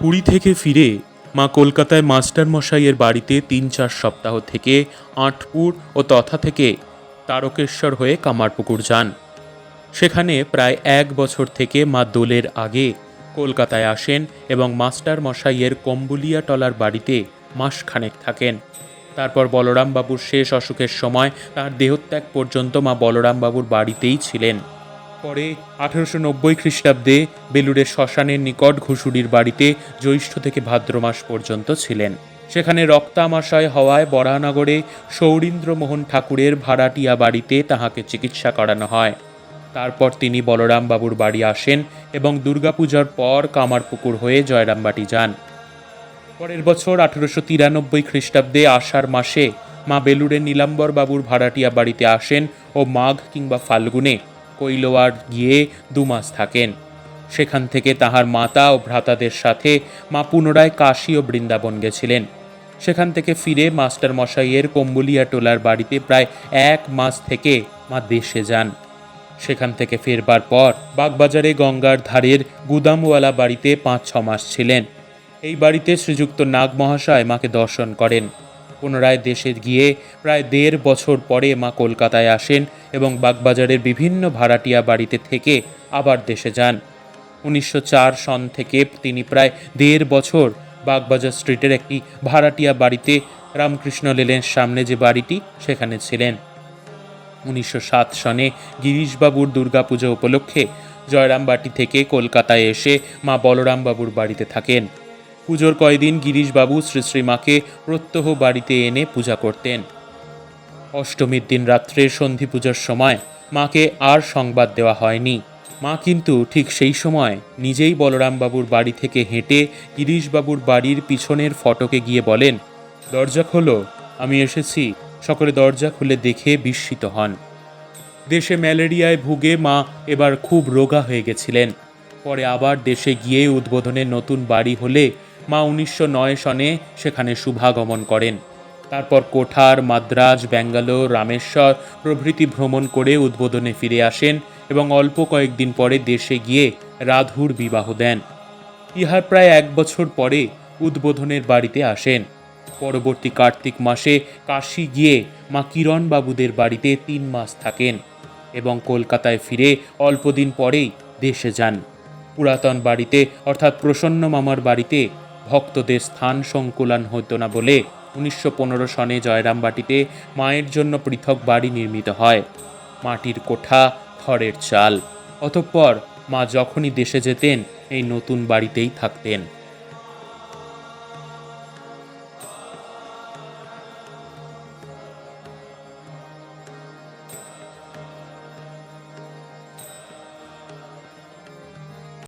পুরী থেকে ফিরে মা কলকাতায় মাস্টার মশাইয়ের বাড়িতে তিন চার সপ্তাহ থেকে আটপুর ও তথা থেকে তারকেশ্বর হয়ে কামারপুকুর যান। সেখানে প্রায় এক বছর থেকে মা দোলের আগে কলকাতায় আসেন এবং মাস্টার মশাইয়ের কম্বুলিয়া টলার বাড়িতে মাসখানেক থাকেন। তারপর বলরাম বাবুর শেষ অসুখের সময় তার দেহত্যাগ পর্যন্ত মা বলরাম বাবুর বাড়িতেই ছিলেন। পরে আঠেরোশো নব্বই খ্রিস্টাব্দে বেলুড়ের শ্মশানের নিকট ঘুষুরির বাড়িতে জ্যৈষ্ঠ থেকে ভাদ্র মাস পর্যন্ত ছিলেন। সেখানে রক্তামাশয় হওয়ায় বরানগরে সৌরীন্দ্রমোহন ঠাকুরের ভাড়াটিয়া বাড়িতে তাহাকে চিকিৎসা করানো হয়। তারপর তিনি বলরাম বাবুর বাড়ি আসেন এবং দুর্গাপূজার পর কামারপুকুর হয়ে জয়রামবাটি যান। পরের বছর আঠেরোশো তিরানব্বই খ্রিস্টাব্দে আষাঢ় মাসে মা বেলুড়ের নীলাম্বর বাবুর ভাড়াটিয়া বাড়িতে আসেন ও মাঘ কিংবা ফাল্গুনে কৈলোয়ার গিয়ে দু মাস থাকেন। সেখান থেকে তাহার মাতা ও ভ্রাতাদের সাথে মা পুনরায় কাশী ও বৃন্দাবন গেছিলেন। সেখান থেকে ফিরে মাস্টার মশাইয়ের কম্বুলিয়া টোলার বাড়িতে প্রায় এক মাস থেকে মা দেশে যান। সেখান থেকে ফেরবার পর বাগবাজারে গঙ্গার ধারের গুদামওয়ালা বাড়িতে পাঁচ ছ মাস ছিলেন। এই বাড়িতে শ্রীযুক্ত নাগ মহাশয় মাকে দর্শন করেন। পুনরায় দেশে গিয়ে প্রায় দেড় বছর পরে মা কলকাতায় আসেন এবং বাগবাজারের বিভিন্ন ভাড়াটিয়া বাড়িতে থেকে আবার দেশে যান। উনিশশো চার সন থেকে তিনি প্রায় দেড় বছর বাগবাজার স্ট্রিটের একটি ভাড়াটিয়া বাড়িতে রামকৃষ্ণ লেলের সামনে যে বাড়িটি, সেখানে ছিলেন। উনিশশো সাত সনে গিরিশবাবুর দুর্গাপুজো উপলক্ষে জয়রামবাটি থেকে কলকাতায় এসে মা বলরামবাবুর বাড়িতে থাকেন। পুজোর কয়দিন গিরিশবাবু শ্রী শ্রীমাকে প্রত্যহ বাড়িতে এনে পূজা করতেন। অষ্টমীর দিন রাত্রে সন্ধি পুজোর সময় মাকে আর সংবাদ দেওয়া হয়নি। মা কিন্তু ঠিক সেই সময় নিজেই বলরামবাবুর বাড়ি থেকে হেঁটে গিরিশবাবুর বাড়ির পিছনের ফটকে গিয়ে বলেন, দরজা খোলো, আমি এসেছি। সকলে দরজা খুলে দেখে বিস্মিত হন। দেশে ম্যালেরিয়ায় ভুগে মা এবার খুব রোগা হয়ে গেছিলেন। পরে আবার দেশে গিয়ে উদ্বোধনের নতুন বাড়ি হলে মা উনিশশো নয় সনে সেখানে শুভাগমন করেন। তারপর কোঠার, মাদ্রাজ, ব্যাঙ্গালোর, রামেশ্বর প্রভৃতি ভ্রমণ করে উদ্বোধনে ফিরে আসেন এবং অল্প কয়েকদিন পরে দেশে গিয়ে রাধুর বিবাহ দেন। ইহার প্রায় এক বছর পরে উদ্বোধনের বাড়িতে আসেন। পরবর্তী কার্তিক মাসে কাশী গিয়ে মা কিরণ বাবুদের বাড়িতে তিন মাস থাকেন এবং কলকাতায় ফিরে অল্পদিন পরেই দেশে যান। পুরাতন বাড়িতে, অর্থাৎ প্রসন্ন মামার বাড়িতে ভক্তদের স্থান সংকুলান হতো না বলে উনিশশো পনেরো সনে জয়রামবাটিতে মায়ের জন্য পৃথক বাড়ি নির্মিত হয়। মাটির কোঠা খড়ের চাল। অতঃপর মা যখনই দেশে যেতেন, এই নতুন বাড়িতেই থাকতেন।